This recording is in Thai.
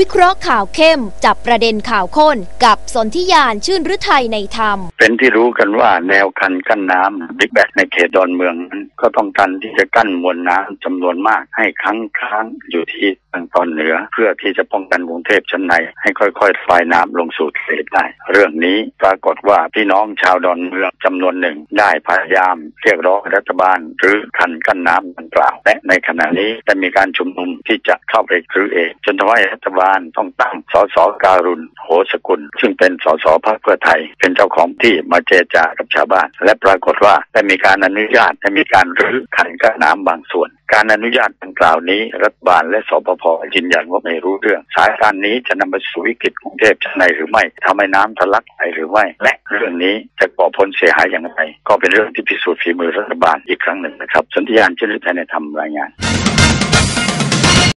วิเคราะห์ข่าวเข้มจับประเด็นข่าวข้นกับสนธิยานชื่นฤทัยในธรรม เป็นที่รู้กันว่าแนวคันกั้นน้ำบิ๊กแบกในเขตดอนเมืองนั้นก็ต้องการที่จะกั้นมวลน้ำจำนวนมากให้ค้างค้างอยู่ที่ทางตอนเหนือ เพื่อที่จะป้องกันกรุงเทพชั้นใน ให้ค่อยๆระบายน้ำลงสู่ทะเลได้ เรื่องนี้ปรากฏว่าพี่น้องชาวดอนเมืองจำนวนหนึ่งได้พยายามเรียกร้องรัฐบาลหรือคันกั้นน้ำดังกล่าวและในขณะนี้ได้มีการชุมนุมที่จะเข้าไปรื้อเองจนทำให้รัฐบาลต้องตั้งสสการุณโหสกุล ซึ่งเป็นสสพรรคเพื่อไทยเป็นเจ้าของที่มาเจรจากับชาวบ้าน และปรากฏว่าได้มีการอนุญาตได้มีการรื้อคันกั้นน้ำบางส่วน การอนุญาตดังกล่าวนี้ รัฐบาลและสปภยืนยันว่าไม่รู้เรื่อง สายการนี้จะนำไปสู่วิกฤตกรุงเทพชั้นในหรือไม่ทำให้น้ำทะลักไปหรือไม่และเรื่องนี้จะก่อผลเสียหายอย่างไรก็เป็นเรื่องที่พิสูจน์ฝีมือรัฐบาลอีกครั้งหนึ่งนะครับสนธิยานเชลิไทยในทำรายงาน